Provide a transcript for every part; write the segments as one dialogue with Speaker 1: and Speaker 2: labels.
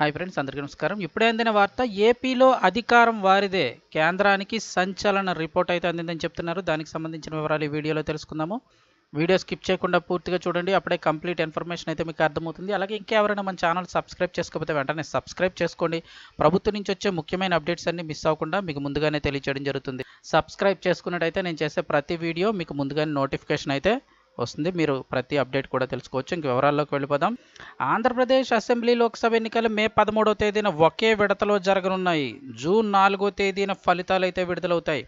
Speaker 1: Hi friends అందరికీ నమస్కారం. ఇప్పుడే అందిన వార్త ఏపీలో అధికారం వారిదే. కేంద్రానికి సంచలన రిపోర్ట్ అయితే అందిందని చెప్తున్నారు. దానికి సంబంధించిన వివరాలు ఈ వీడియోలో తెలుసుకుందాము. వీడియో స్కిప్ చేయకుండా పూర్తిగా చూడండి. అప్పుడే కంప్లీట్ ఇన్ఫర్మేషన్ అయితే మీకు అర్థమవుతుంది. అలాగే ఇంకెవరైనా మన ఛానల్ సబ్స్క్రైబ్ చేసుకోకపోతే వెంటనే సబ్స్క్రైబ్ చేసుకోండి. ప్రభుత్వం నుంచి వచ్చే ముఖ్యమైన అప్డేట్స్ అన్ని మిస్ అవ్వకుండా మీకు ముందుగానే తెలియచేయడం జరుగుతుంది. సబ్స్క్రైబ్ చేసుకున్నట్టయితే నేను చేసే ప్రతి వీడియో మీకు ముందుగానే నోటిఫికేషన్ అయితే వస్తుంది. మీరు ప్రతి అప్డేట్ కూడా తెలుసుకోవచ్చు. ఇంక వివరాల్లోకి వెళ్ళిపోదాం. ఆంధ్రప్రదేశ్ అసెంబ్లీ లోక్సభ ఎన్నికలు మే పదమూడవ తేదీన ఒకే విడతలో జరగనున్నాయి. జూన్ నాలుగో తేదీన ఫలితాలు అయితే విడుదలవుతాయి.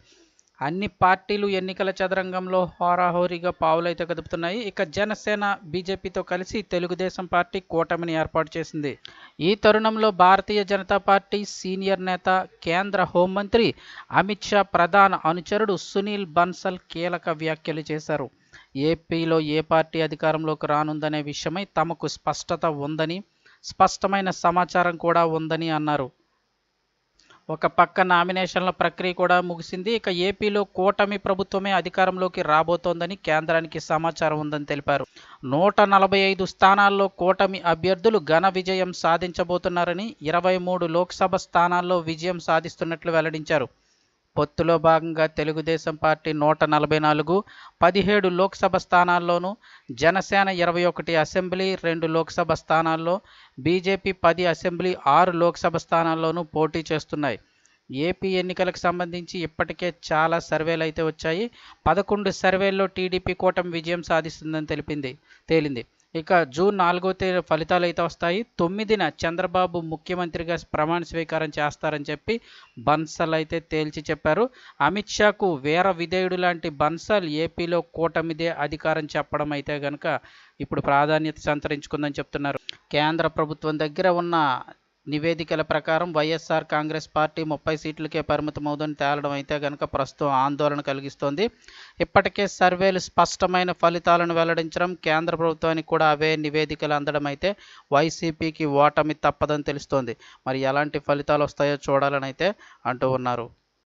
Speaker 1: అన్ని పార్టీలు ఎన్నికల చదరంగంలో హోరాహోరీగా పావులైతే కదుపుతున్నాయి. ఇక జనసేన బీజేపీతో కలిసి తెలుగుదేశం పార్టీ కూటమిని ఏర్పాటు చేసింది. ఈ తరుణంలో భారతీయ జనతా పార్టీ సీనియర్ నేత కేంద్ర హోంమంత్రి అమిత్ షా ప్రధాన అనుచరుడు సునీల్ బన్సల్ కీలక వ్యాఖ్యలు చేశారు. ఏపీలో ఏ పార్టీ అధికారంలోకి రానుందనే విషయమై తమకు స్పష్టత ఉందని స్పష్టమైన సమాచారం కూడా ఉందని అన్నారు. ఒక పక్క నామినేషన్ల ప్రక్రియ కూడా ముగిసింది. ఇక ఏపీలో కూటమి ప్రభుత్వమే అధికారంలోకి రాబోతోందని కేంద్రానికి సమాచారం ఉందని తెలిపారు. నూట నలభై ఐదు స్థానాల్లో కూటమి అభ్యర్థులు ఘన విజయం సాధించబోతున్నారని ఇరవై మూడు లోక్సభ స్థానాల్లో విజయం సాధిస్తున్నట్లు వెల్లడించారు. పొత్తులో భాగంగా తెలుగుదేశం పార్టీ నూట నలభై నాలుగు పదిహేడు లోక్సభ స్థానాల్లోనూ జనసేన ఇరవై ఒకటి అసెంబ్లీ రెండు లోక్సభ స్థానాల్లో బీజేపీ పది అసెంబ్లీ ఆరు లోక్సభ స్థానాల్లోనూ పోటీ చేస్తున్నాయి. ఏపీ ఎన్నికలకు సంబంధించి ఇప్పటికే చాలా సర్వేలు అయితే వచ్చాయి. పదకొండు సర్వేల్లో టీడీపీ కూటమి విజయం సాధిస్తుందని తెలిపింది తేలింది. ఇక జూన్ నాలుగో తేదీ ఫలితాలు అయితే వస్తాయి. తొమ్మిదిన చంద్రబాబు ముఖ్యమంత్రిగా ప్రమాణ స్వీకారం చేస్తారని చెప్పి బన్సల్ అయితే తేల్చి చెప్పారు. అమిత్ షాకు వీర విధేయుడు లాంటి బన్సల్ ఏపీలో కూటమిదే అధికారం చెప్పడం అయితే కనుక ఇప్పుడు ప్రాధాన్యత సంతరించుకుందని చెప్తున్నారు. కేంద్ర ప్రభుత్వం దగ్గర ఉన్న నివేదికల ప్రకారం వైఎస్ఆర్ కాంగ్రెస్ పార్టీ ముప్పై సీట్లకే పరిమితమవుదని తేలడం అయితే కనుక ప్రస్తుతం ఆందోళన కలిగిస్తోంది. ఇప్పటికే సర్వేలు స్పష్టమైన ఫలితాలను వెల్లడించడం కేంద్ర ప్రభుత్వానికి కూడా అవే నివేదికలు అందడం అయితే వైసీపీకి ఓటమి తప్పదని తెలుస్తోంది. మరి ఎలాంటి ఫలితాలు వస్తాయో చూడాలని అయితే అంటూ ఉన్నారు.